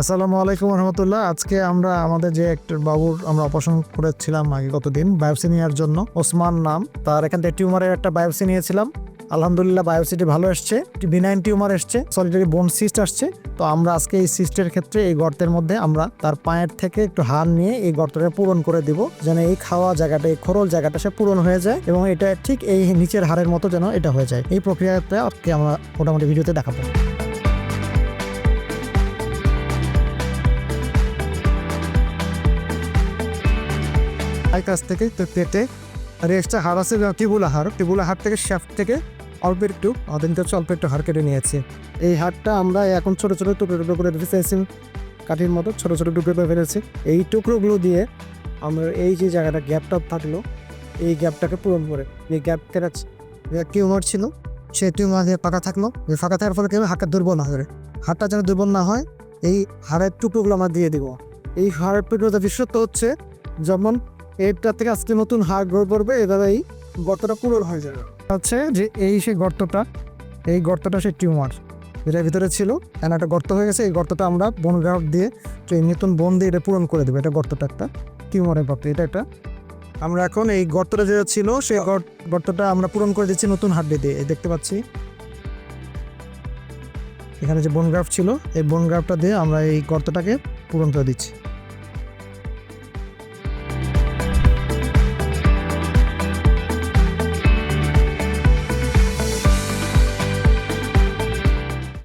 আসসালামু আলাইকুম রহমতুল্লাহ। আজকে আমরা আমাদের যে একটা বাবুর আমরা অপারেশন করেছিলাম আগে কতদিন, বায়োপসি নেওয়ার জন্য। ওসমান নাম, তার এখান থেকে টিউমারের একটা বায়োপসি নিয়েছিলাম। আলহামদুলিল্লাহ বায়োপসিটি ভালো এসছে, বিনাইন টিউমার এসছে সলিটারি বোন সিস্ট আসছে। তো আমরা আজকে এই সিস্টের ক্ষেত্রে এই গর্তের মধ্যে আমরা তার পায়ের থেকে একটু হাড় নিয়ে এই গর্তটা পূরণ করে দিব, যেন এই খাওয়া জায়গাটা, এই খরল জায়গাটা সে পূরণ হয়ে যায় এবং এটা ঠিক এই নিচের হাড়ের মতো যেন এটা হয়ে যায়। এই প্রক্রিয়াটা আজকে আমরা মোটামুটি ভিডিওতে দেখাবো। এই কাছ থেকে তো পেটে আর এক্সট্রা হাড় আছে টিবুলা হাড়। টিবুলা হাড় থেকে শ্যাফট থেকে অল্প একটু আমাদের কাছে অল্প একটু হাড় কেটে নিয়েছি। এই হাড়টা আমরা এখন ছোট ছোট টুকরো টুকরো করে রেখেছি কাঠির মতো ছোট ছোট টুকরো করে ফেলেছি। এই টুকরোগুলো দিয়ে আমরা এই যে জায়গাটা গ্যাপটা থাকল, এই গ্যাপটাকে পূরণ করে, এই গ্যাপ কেটে টিউমার ছিল, সেই টিউমার দিয়ে ফাঁকা থাকল। ফাঁকা থাকার ফলে কেউ হাড়টা দুর্বল না করে হাড়টা যেন দুর্বল না হয়, এই হাড়ের টুকরোগুলো আমরা দিয়ে দিব। এই হাড়ের টুকরোটা বিশেষত্ব হচ্ছে যেমন এরটা থেকে আজকে নতুন হাড় গ্রো করবে এই গর্তটা পূরণ হয়ে যাবে। হচ্ছে যে এই সেই গর্তটা, এই গর্তটা সেই টিউমার। যেটার ভিতরে ছিল এখানে একটা গর্ত হয়ে গেছে, এই গর্তটা আমরা বন গ্রাফ দিয়ে নতুন বন দিয়ে এটা পূরণ করে দেবে। এটা গর্তটা একটা টিউমারের গর্ত, এটা একটা। আমরা এখন এই গর্তটা যেটা ছিল সেই গর্ত- গর্তটা আমরা পূরণ করে দিচ্ছি নতুন হাড় দিয়ে দেখতে পাচ্ছি। এখানে যে বন গ্রাফ ছিল, এই বন গ্রাফটা দিয়ে আমরা এই গর্তটাকে পূরণ করে দিচ্ছি।